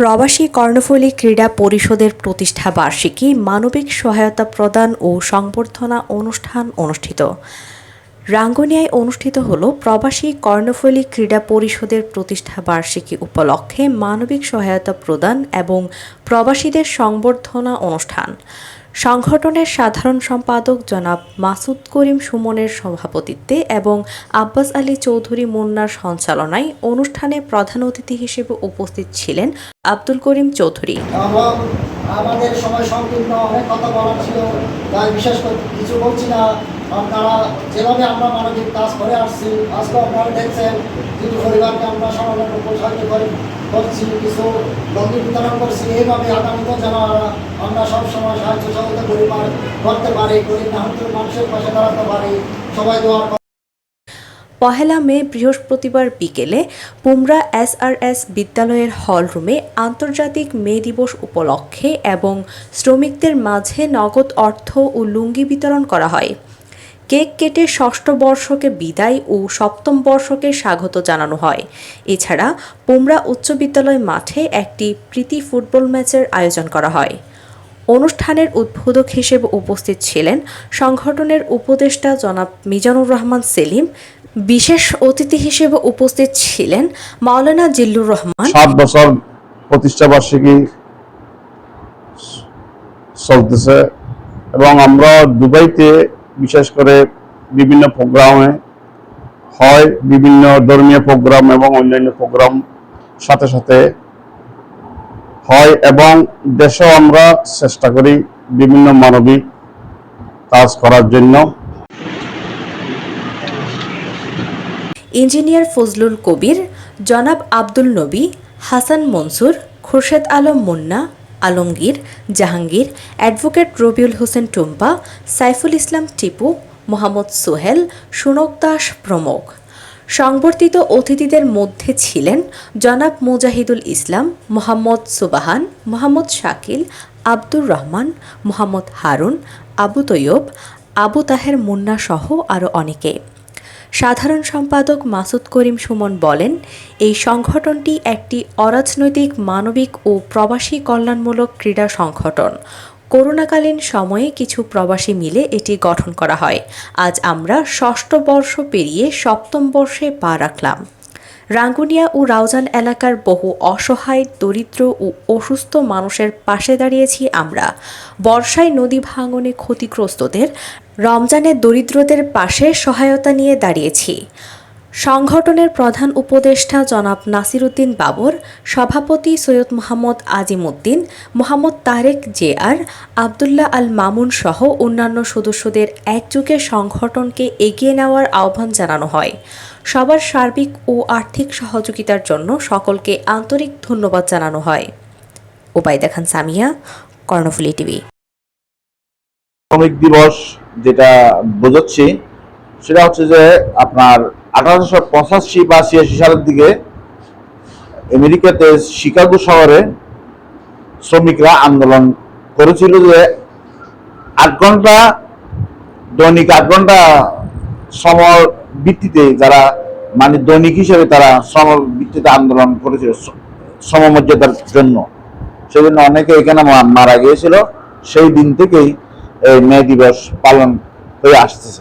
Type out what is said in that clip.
প্রবাসী কর্ণফুলী ক্রীড়া পরিষদের প্রতিষ্ঠা বার্ষিকী মানবিক সহায়তা প্রদান ও সংবর্ধনা অনুষ্ঠান অনুষ্ঠিত। রাঙ্গনিয়ায় অনুষ্ঠিত হল প্রবাসী কর্ণফুলী ক্রীড়া পরিষদের প্রতিষ্ঠা বার্ষিকী উপলক্ষে মানবিক সহায়তা প্রদান এবং প্রবাসীদের সংবর্ধনা অনুষ্ঠান। সংগঠনের সাধারণ সম্পাদক জনাব মাসুদ করিম সুমনের সভাপতিত্বে এবং আব্বাস আলী চৌধুরী মুন্নার সঞ্চালনায় অনুষ্ঠানে প্রধান অতিথি হিসেবে উপস্থিত ছিলেন আব্দুল করিম চৌধুরী। আমাদের সময় সংকীর্ণ, অনেক কথা বলার ছিল, তাই বিশেষ করে কিছু বলছি না। আপনারা যেভাবে আমরা মানবিক কাজ করে আসছি আজকে আপনারা দেখছেন পরিবারকে আমরা সামান্য সাহায্য করে। করছি কিছু লঙ্গি বিতরণ করছি। এইভাবে আগামীতে যেন আমরা- সবসময় সাহায্য সহযোগিতা পরিবার করতে পারি গরিব নাহন্তের মানুষের পাশে দাঁড়াতে পারি। সবাই দোয়ার পহেলা মে, বৃহস্পতিবার বিকেলে পুমরা এসআরএস বিদ্যালয়ের হলরুমে আন্তর্জাতিক মে দিবস উপলক্ষে এবং শ্রমিকদের মাঝে নগদ অর্থ ও লুঙ্গি বিতরণ করা হয়। কেক কেটে ষষ্ঠ বর্ষকে বিদায় ও সপ্তম বর্ষকে স্বাগত জানানো হয়। এছাড়া পুমরা উচ্চ বিদ্যালয় মাঠে একটি প্রীতি ফুটবল ম্যাচের আয়োজন করা হয়। অনুষ্ঠানের উদ্বোধক হিসেবে উপস্থিত ছিলেন সংগঠনের উপদেষ্টা জনাব মিজানুর রহমান সেলিম। বিশেষ অতিথি হিসেবে উপস্থিত ছিলেন মাওলানা জিল্লুর রহমান। সাত বছর প্রতিষ্ঠা বার্ষিকী চলতেছে এবং আমরা দুবাইতে বিশেষ করে বিভিন্ন প্রোগ্রামে হয়, বিভিন্ন ধর্মীয় প্রোগ্রাম এবং অন্যান্য প্রোগ্রাম সাথে সাথে হয় এবং দেশেও আমরা চেষ্টা করি বিভিন্ন মানবিক কাজ করার জন্য। ইঞ্জিনিয়ার ফজলুল কবির, জনাব আব্দুল নবী, হাসান মনসুর, খুরশেদ আলম মুন্না আলমগীর, জাহাঙ্গীর, অ্যাডভোকেট রবিউল হোসেন টুম্পা, সাইফুল ইসলাম টিপু, মোহাম্মদ সোহেল, সুনক দাস প্রমুখ। সংবর্ধিত অতিথিদের মধ্যে ছিলেন জনাব মুজাহিদুল ইসলাম, মোহাম্মদ সুবাহান, মোহাম্মদ শাকিল, আব্দুর রহমান, মোহাম্মদ হারুন, আবু তৈয়ব, আবু তাহের মুন্না সহ আরও অনেকে। সাধারণ সম্পাদক মাসুদ করিম সুমন বলেন, এই সংগঠনটি একটি অরাজনৈতিক, মানবিক ও প্রবাসী কল্যাণমূলক ক্রীড়া সংগঠন। করোনাকালীন সময়ে কিছু প্রবাসী মিলে এটি গঠন করা হয়। আজ আমরা ষষ্ঠ বর্ষ পেরিয়ে সপ্তম বর্ষে পা রাখলাম। রাঙ্গুনিয়া ও রাউজান এলাকার বহু অসহায়, দরিদ্র ও অসুস্থ মানুষের পাশে দাঁড়িয়েছি আমরা। বর্ষায় নদী ভাঙনে ক্ষতিগ্রস্তদের, রমজানে দরিদ্রদের পাশে সহায়তা নিয়ে দাঁড়িয়েছি। সংগঠনের প্রধান উপদেষ্টা জনাব নাসিরুদ্দিন বাবর, সভাপতি সৈয়দ মোহাম্মদ আজিমুদ্দিন, মোহাম্মদ তারেক জে আর আবদুল্লাহ আল মামুন সহ অন্যান্য সদস্যদের একযুগে সংগঠনকে এগিয়ে নেওয়ার আহ্বান জানানো হয়। সবার সার্বিক ও আর্থিক সহযোগিতার জন্য সকলকে আন্তরিক ধন্যবাদ জানানো হয়। ওবায়দা খান সামিয়া, কর্ণফুলি টিভি। শ্রমিক দিবস যেটা বোঝাচ্ছি, সেটা হচ্ছে যে আপনার আঠারোশো পঁচাশি বা ছিয়াশি সালের দিকে আমেরিকাতে শিকাগো শহরে শ্রমিকরা আন্দোলন করেছিল যে আট ঘণ্টা দৈনিক আট ঘণ্টা শ্রম ভিত্তিতে যারা মানে দৈনিক হিসেবে তারা শ্রম ভিত্তিতে আন্দোলন করেছিল শ্রমমর্যাদার জন্য। সেজন্য অনেকে এখানে মারা গিয়েছিল। সেই দিন থেকেই এই মে দিবস পালন হয়ে আসতেছে।